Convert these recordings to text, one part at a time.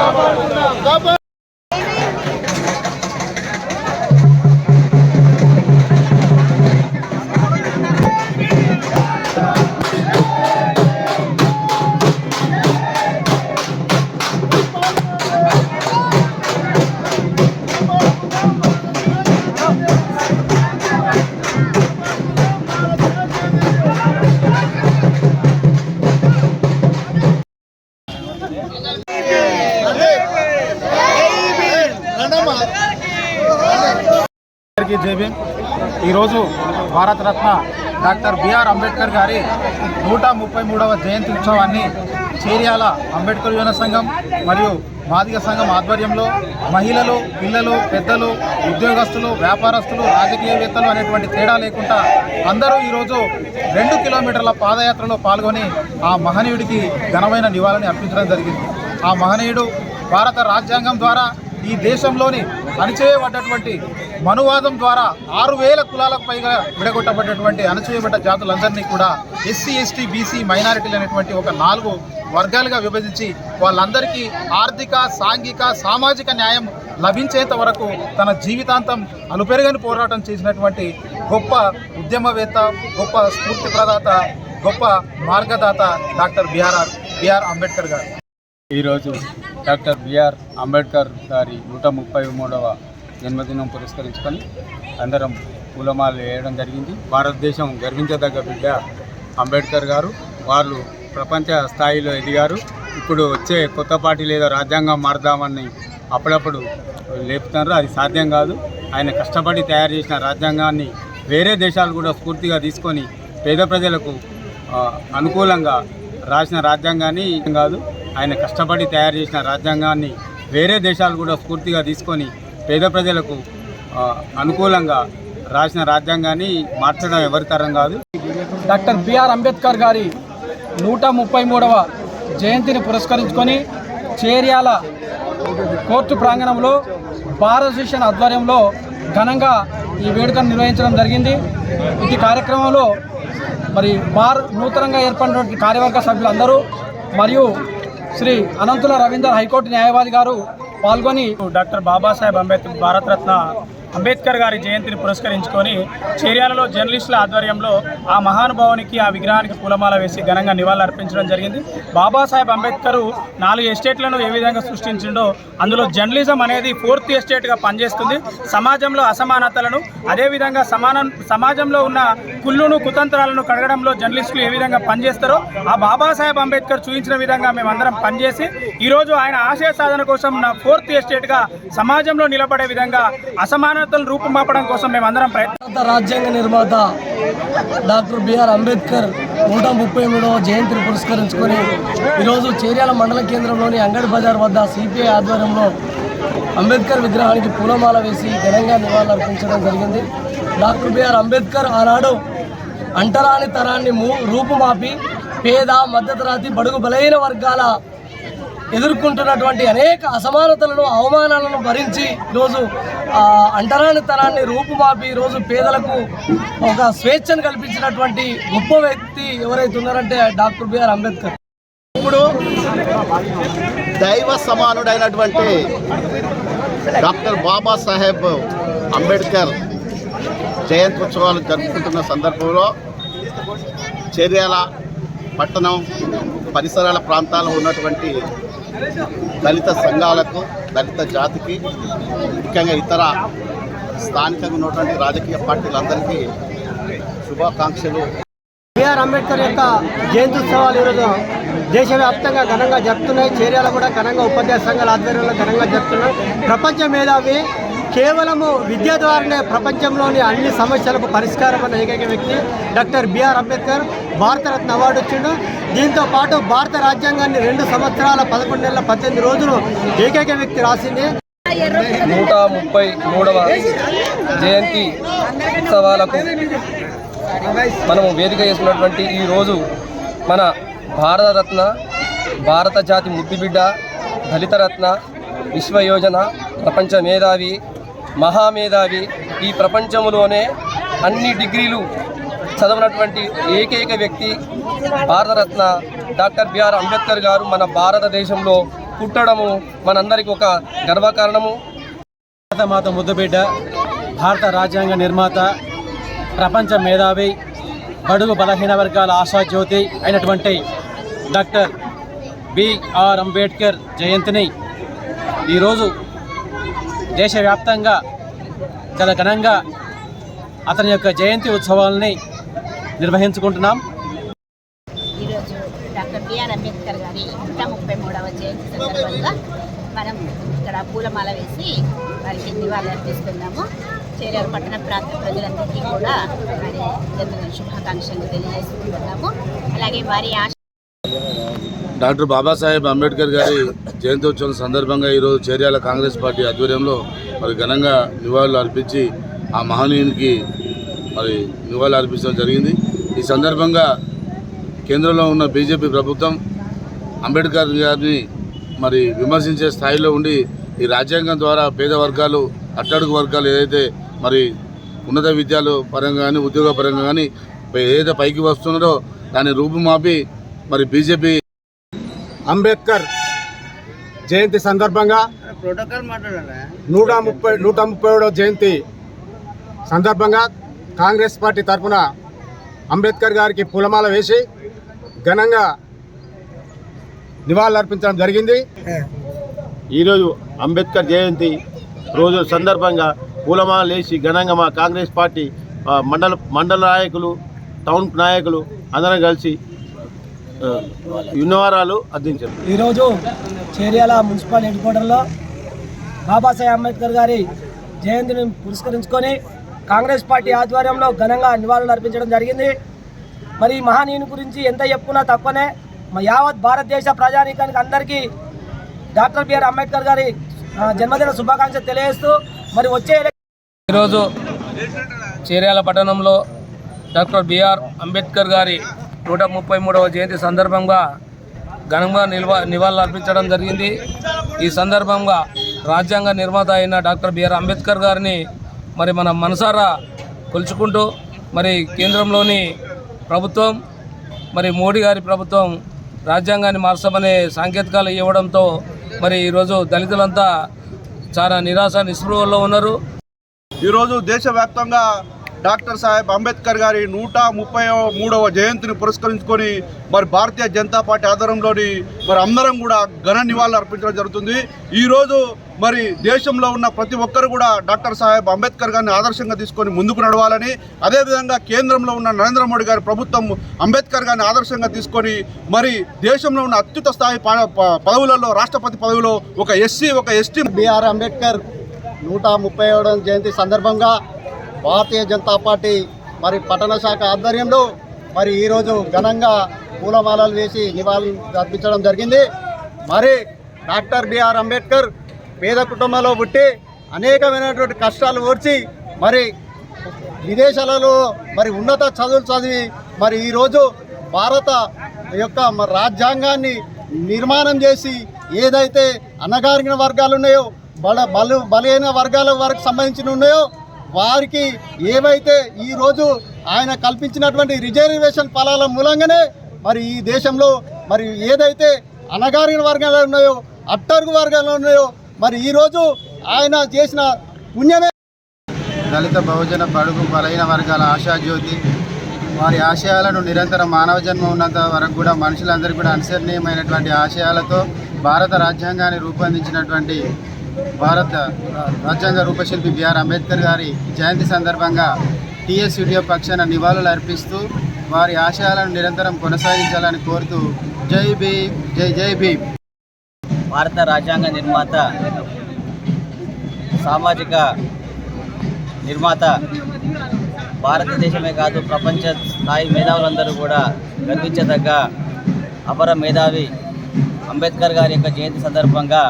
కాపాడుకుందాం. ఈరోజు Bharat Ratna doctor BR Ambedkar గారి నూట ముప్పై మూడవ జయంతి ఉత్సవాన్ని చేర్యాల అంబేద్కర్ యువన సంఘం మరియు మాదిగ సంఘం ఆధ్వర్యంలో మహిళలు పిల్లలు పెద్దలు ఉద్యోగస్తులు వ్యాపారస్తులు రాజకీయవేత్తలు అనేటువంటి తేడా లేకుండా అందరూ ఈరోజు రెండు కిలోమీటర్ల పాదయాత్రలో పాల్గొని ఆ మహనీయుడికి ఘనమైన నివాళిని అర్పించడం జరిగింది. ఆ మహనీయుడు భారత రాజ్యాంగం ద్వారా ఈ దేశంలోని అణచేయబడ్డటువంటి మనువాదం ద్వారా ఆరు వేల కులాలకు పైగా విడగొట్టబడ్డటువంటి అణచేయబడ్డ జాతులందరినీ కూడా ఎస్సీ ఎస్టీ బీసీ మైనారిటీలు అనేటువంటి ఒక నాలుగు వర్గాలుగా విభజించి వాళ్ళందరికీ ఆర్థిక సాంఘిక సామాజిక న్యాయం లభించేంత వరకు తన జీవితాంతం అలుపెరుగని పోరాటం చేసినటువంటి గొప్ప ఉద్యమవేత్త గొప్ప స్ఫూర్తి ప్రదాత గొప్ప మార్గదాత doctor B R B R Ambedkar garu. ఈరోజు డాక్టర్ బిఆర్ అంబేద్కర్ గారి నూట ముప్పై మూడవ జన్మదినం పురస్కరించుకొని అందరం పూలమాలలు వేయడం జరిగింది. భారతదేశం గర్వించదగ్గ బిడ్డ అంబేద్కర్ గారు. వాళ్ళు ప్రపంచ స్థాయిలో ఎదిగారు. ఇప్పుడు వచ్చే కొత్త పార్టీ లేదా రాజ్యాంగం మారుదామని అప్పుడప్పుడు లేపుతున్నారు. అది సాధ్యం కాదు. ఆయన కష్టపడి తయారు చేసిన రాజ్యాంగాన్ని వేరే దేశాలు కూడా స్ఫూర్తిగా తీసుకొని పేద ప్రజలకు అనుకూలంగా రాసిన రాజ్యాంగాన్ని కాదు ఆయన కష్టపడి తయారు చేసిన రాజ్యాంగాన్ని వేరే దేశాలు కూడా స్ఫూర్తిగా తీసుకొని పేద ప్రజలకు అనుకూలంగా రాసిన రాజ్యాంగాన్ని మార్చడం ఎవరి తరం కాదు. డాక్టర్ బిఆర్ అంబేద్కర్ గారి నూట ముప్పై మూడవ జయంతిని పురస్కరించుకొని చేర్యాల కోర్టు ప్రాంగణంలో భారత శిక్షణ ఆధ్వర్యంలో ఘనంగా ఈ వేడుకను నిర్వహించడం జరిగింది. ఇది కార్యక్రమంలో మరి బార్ నూతనంగా ఏర్పడినటువంటి కార్యవర్గ సభ్యులందరూ మరియు శ్రీ అనంతుల రవీందర్ హైకోర్టు న్యాయవాది గారు పాల్గొని డాక్టర్ బాబాసాహెబ్ అంబేద్కర్ భారతరత్న అంబేద్కర్ గారి జయంతిని పురస్కరించుకొని చర్యలలో జర్నలిస్టుల ఆధ్వర్యంలో ఆ మహానుభావునికి ఆ విగ్రహానికి పూలమాల వేసి ఘనంగా నివాళులు అర్పించడం జరిగింది. బాబాసాహెబ్ అంబేద్కర్ నాలుగు ఎస్టేట్లను ఏ విధంగా సృష్టించిండో అందులో జర్నలిజం అనేది ఫోర్త్ ఎస్టేట్గా పనిచేస్తుంది. సమాజంలో అసమానతలను అదేవిధంగా సమాన సమాజంలో ఉన్న కుళ్ళును కుతంత్రాలను కడగడంలో జర్నలిస్టులు ఏ విధంగా పనిచేస్తారో ఆ బాబాసాహెబ్ అంబేద్కర్ చూపించిన విధంగా మేమందరం పనిచేసి ఈరోజు ఆయన ఆశయ సాధన కోసం నా ఫోర్త్ ఎస్టేట్గా సమాజంలో నిలబడే విధంగా అసమాన సమానతలు రూపుమాపడం కోసం మేమందరం ప్రయత్నం రాజ్యాంగ నిర్మాత డాక్టర్ బిఆర్ అంబేద్కర్ నూట ముప్పై మూడవ జయంతిని పురస్కరించుకొని ఈరోజు చేర్యాల మండల కేంద్రంలోని అంగడి బజార్ వద్ద సిపిఐ ఆధ్వర్యంలో అంబేద్కర్ విగ్రహానికి పూలమాల వేసి ఘనంగా నివాళులర్పించడం జరిగింది. డాక్టర్ బిఆర్ అంబేద్కర్ ఆనాడు అంటరాని తరాన్ని మూ రూపుమాపి పేద మధ్యతరగతి బడుగు బలైన వర్గాల ఎదుర్కొంటున్నటువంటి అనేక అసమానతలను అవమానాలను భరించి ఈరోజు అంటరాని తరాన్ని రూపుమాపి ఈరోజు పేదలకు ఒక స్వేచ్ఛను కల్పించినటువంటి గొప్ప వ్యక్తి ఎవరైతే ఉన్నారంటే డాక్టర్ బిఆర్ అంబేద్కర్. ఇప్పుడు దైవ సమానుడైనటువంటి డాక్టర్ బాబాసాహెబ్ అంబేద్కర్ జయంతి ఉత్సవాలు జరుపుకుంటున్న సందర్భంలో చర్యాల పట్టణం పరిసరాల ప్రాంతాల్లో ఉన్నటువంటి దళిత సంఘాలకు దళిత జాతికి ముఖ్యంగా ఇతర స్థానికంగా ఉన్నటువంటి రాజకీయ పార్టీలందరికీ శుభాకాంక్షలు. బిఆర్ అంబేద్కర్ యొక్క జయంతి ఉత్సవాలు ఈరోజు దేశవ్యాప్తంగా ఘనంగా జరుపుతున్నాయి. చర్యలు కూడా ఘనంగా ఉపాధ్యాయ సంఘాల ఆధ్వర్యంలో ఘనంగా జరుపుతున్నాయి. ప్రపంచ మేధావి కేవలము విద్య ద్వారానే ప్రపంచంలోని అన్ని సమస్యలకు పరిష్కారం అన్న ఏకైక వ్యక్తి doctor B R Ambedkar. Bharat Ratna award వచ్చిండు. దీంతో పాటు భారత రాజ్యాంగాన్ని రెండు సంవత్సరాల పదకొండు నెలల పద్దెనిమిది రోజులు ఏకైక వ్యక్తి రాసింది. నూట ముప్పై మూడవ జయంతి ఉత్సవాలకు మనము వేదిక చేసుకున్నటువంటి ఈ రోజు మన భారతరత్న భారత జాతి ముద్దుబిడ్డ దళితరత్న విశ్వయోజన ప్రపంచ మేధావి మహామేధావి ఈ ప్రపంచంలోనే అన్ని డిగ్రీలు చదవనటువంటి ఏకైక వ్యక్తి భారతరత్న డాక్టర్ బిఆర్ అంబేద్కర్ గారు మన భారతదేశంలో పుట్టడము మనందరికి ఒక గర్వకారణము. భారతమాత ముద్దబిడ్డ భారత రాజ్యాంగ నిర్మాత ప్రపంచ మేధావి బడుగు బలహీన వర్గాల ఆశాజ్యోతి అయినటువంటి డాక్టర్ బిఆర్ అంబేద్కర్ జయంతిని ఈరోజు దేశవ్యాప్తంగా చాలా ఘనంగా అతని యొక్క జయంతి ఉత్సవాలని నిర్వహించుకుంటున్నాం. ఈరోజు డాక్టర్ బిఆర్ అంబేద్కర్ గారి నూట ముప్పై మూడవ జయంతి సందర్భంగా మనం ఇక్కడ పూలమాల వేసి వారికి నివాళులు అర్పిస్తున్నాము. చేరేరు పట్టణ ప్రాంత ప్రజలందరికీ కూడా వారి జన్మదిన శుభాకాంక్షలు తెలియజేస్తున్నాము అలాగే వారి ఆశ డాక్టర్ బాబాసాహెబ్ అంబేద్కర్ గారి జయంత్యోత్సవం సందర్భంగా ఈరోజు చేర్యాల కాంగ్రెస్ పార్టీ ఆధ్వర్యంలో మరి ఘనంగా నివాళులు అర్పించి ఆ మహనీయునికి మరి నివాళులు అర్పించడం జరిగింది. ఈ సందర్భంగా కేంద్రంలో ఉన్న బీజేపీ ప్రభుత్వం అంబేద్కర్ గారిని మరి విమర్శించే స్థాయిలో ఉండి ఈ రాజ్యాంగం ద్వారా పేద వర్గాలు అట్టడుగు వర్గాలు ఏదైతే మరి ఉన్నత విద్యలు పరంగా కానీ ఉద్యోగ పరంగా కానీ ఏదైతే పైకి వస్తున్నారో దాన్ని రూపుమాపి మరి బీజేపీ అంబేద్కర్ జయంతి సందర్భంగా నూట ముప్పై నూట ముప్పై ఏడవ జయంతి సందర్భంగా కాంగ్రెస్ పార్టీ తరఫున అంబేద్కర్ గారికి పూలమాల వేసి ఘనంగా నివాళులర్పించడం జరిగింది. ఈరోజు అంబేద్కర్ జయంతి రోజు సందర్భంగా పూలమాల వేసి ఘనంగా మా కాంగ్రెస్ పార్టీ మండల మండల నాయకులు టౌన్ నాయకులు అందరం కలిసి ఆ, యున్నవారాలు అందించారు. ఈరోజు చేర్యాల మున్సిపల్ హెడ్ క్వార్టర్లో బాబాసాహెబ్ అంబేద్కర్ గారి జయంతిని పురస్కరించుకొని కాంగ్రెస్ పార్టీ ఆధ్వర్యంలో ఘనంగా నివాళులు అర్పించడం జరిగింది. మరి ఈ మహనీయుని గురించి ఎంత చెప్పుకున్నా తక్కువనే. మా యావత్ భారతదేశ ప్రజానీకానికి అందరికీ డాక్టర్ బిఆర్ అంబేద్కర్ గారి జన్మదిన శుభాకాంక్షలు తెలియజేస్తూ మరి వచ్చే ఈరోజు చేర్యాల పట్టణంలో డాక్టర్ బిఆర్ అంబేద్కర్ గారి నూట ముప్పై మూడవ జయంతి సందర్భంగా ఘనంగా నిల్వ నివాళులు అర్పించడం జరిగింది. ఈ సందర్భంగా రాజ్యాంగ నిర్మాత అయిన డాక్టర్ బిఆర్ అంబేద్కర్ గారిని మరి మన మనసారా కొలుచుకుంటూ మరి కేంద్రంలోని ప్రభుత్వం మరి మోడీ గారి ప్రభుత్వం రాజ్యాంగాన్ని మార్చమనే సాంకేతికాలు ఇవ్వడంతో మరి ఈరోజు దళితులంతా చాలా నిరాశ నిస్పృహల్లో ఉన్నారు. ఈరోజు దేశవ్యాప్తంగా డాక్టర్ సాహెబ్ అంబేద్కర్ గారి నూట ముప్పై మూడవ జయంతిని పురస్కరించుకొని మరి భారతీయ జనతా పార్టీ ఆధ్వర్యంలోని మరి అందరం కూడా ఘన నివాళులు అర్పించడం జరుగుతుంది. ఈరోజు మరి దేశంలో ఉన్న ప్రతి ఒక్కరు కూడా డాక్టర్ సాహెబ్ అంబేద్కర్ గారిని ఆదర్శంగా తీసుకొని ముందుకు నడవాలని అదేవిధంగా కేంద్రంలో ఉన్న నరేంద్ర మోడీ గారి ప్రభుత్వం అంబేద్కర్ గారిని ఆదర్శంగా తీసుకొని మరి దేశంలో ఉన్న అత్యుత స్థాయి పదవులలో రాష్ట్రపతి పదవిలో ఒక ఎస్సీ ఒక ఎస్టీ బిఆర్ అంబేద్కర్ నూట ముప్పై ఏడవ జయంతి సందర్భంగా భారతీయ జనతా పార్టీ మరి పట్టణ శాఖ ఆధ్వర్యంలో మరి ఈరోజు ఘనంగా పూలమాలలు వేసి నివాళులు అర్పించడం జరిగింది. మరి డాక్టర్ బిఆర్ అంబేద్కర్ పేద కుటుంబంలో పుట్టి అనేకమైనటువంటి కష్టాలు ఓర్చి మరి విదేశాలలో మరి ఉన్నత చదువులు చదివి మరి ఈరోజు భారత యొక్క రాజ్యాంగాన్ని నిర్మాణం చేసి ఏదైతే అనగారిన వర్గాలు ఉన్నాయో బల బలు బలైన వర్గాల వరకు సంబంధించిన ఉన్నాయో వారికి ఏవైతే ఈరోజు ఆయన కల్పించినటువంటి రిజర్వేషన్ ఫలాల మూలంగానే మరి ఈ దేశంలో మరి ఏదైతే అణగారిన వర్గాలు ఉన్నాయో అట్టరుగు వర్గాలు ఉన్నాయో మరి ఈరోజు ఆయన చేసిన పుణ్యమే. దళిత బహుజన బడుగు బలైన వర్గాల ఆశాజ్యోతి. వారి ఆశయాలను నిరంతరం మానవ జన్మ ఉన్నంత వరకు కూడా మనుషులందరికీ కూడా అనుసరణీయమైనటువంటి ఆశయాలతో భారత రాజ్యాంగాన్ని రూపొందించినటువంటి భారత రాజ్యాంగ రూపశిల్పి బిఆర్ అంబేద్కర్ గారి జయంతి సందర్భంగా టీఎస్యూడియో పక్షాన నివాళులు అర్పిస్తూ వారి ఆశయాలను నిరంతరం కొనసాగించాలని కోరుతూ జై భీమ్ జై జై భీమ్. భారత రాజ్యాంగ నిర్మాత సామాజిక నిర్మాత భారతదేశమే కాదు ప్రపంచ స్థాయి మేధావులందరూ కూడా గర్వించదగ్గ అపర మేధావి అంబేద్కర్ గారి యొక్క జయంతి సందర్భంగా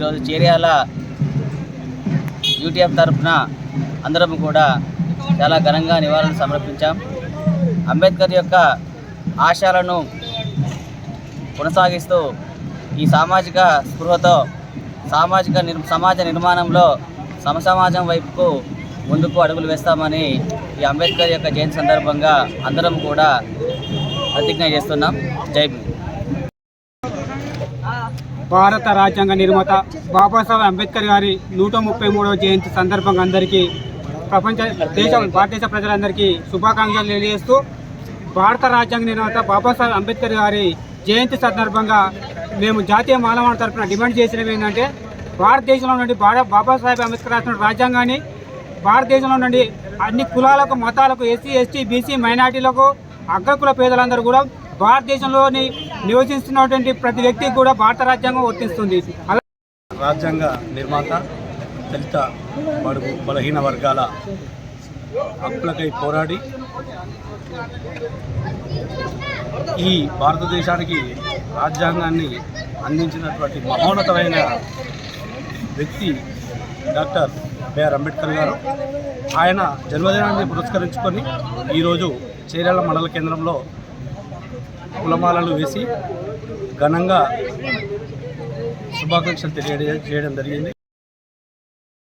ఈరోజు చేర్యాల యూటీఎఫ్ తరఫున అందరం కూడా చాలా ఘనంగా నివాళులు సమర్పించాం. అంబేద్కర్ యొక్క ఆశయాలను కొనసాగిస్తూ ఈ సామాజిక స్పృహతో సామాజిక నిర్ సమాజ నిర్మాణంలో సమసమాజం వైపుకు ముందుకు అడుగులు వేస్తామని ఈ అంబేద్కర్ యొక్క జయంతి సందర్భంగా అందరం కూడా ప్రతిజ్ఞ చేస్తున్నాం. జై భారత రాజ్యాంగ నిర్మాత బాబాసాహెబ్ అంబేద్కర్ గారి నూట ముప్పై మూడవ జయంతి సందర్భంగా అందరికీ ప్రపంచ దేశ భారతదేశ ప్రజలందరికీ శుభాకాంక్షలు తెలియజేస్తూ భారత రాజ్యాంగ నిర్మాత బాబాసాహెబ్ అంబేద్కర్ గారి జయంతి సందర్భంగా మేము జాతీయ మానవాళి తరఫున డిమాండ్ చేసినవి ఏంటంటే భారతదేశంలో నుండి బాబా బాబాసాహెబ్ అంబేద్కర్ రాసిన రాజ్యాంగాన్ని భారతదేశంలో నుండి అన్ని కులాలకు మతాలకు ఎస్సీ ఎస్టీ బీసీ మైనార్టీలకు అగ్రకుల పేదలందరూ కూడా భారతదేశంలోని నివసిస్తున్నటువంటి ప్రతి వ్యక్తికి కూడా భారత రాజ్యాంగం వర్తిస్తుంది. రాజ్యాంగ నిర్మాత దళిత బడుగు బలహీన వర్గాల హక్కులకై పోరాడి ఈ భారతదేశానికి రాజ్యాంగాన్ని అందించినటువంటి మహోన్నతమైన వ్యక్తి డాక్టర్ బిఆర్ అంబేద్కర్ గారు. ఆయన జన్మదినాన్ని పురస్కరించుకొని ఈరోజు చీరాల మండల కేంద్రంలో కులమాలలు వేసి ఘనంగా శుభాకాంక్షలు తెలియజేయడం జరిగింది.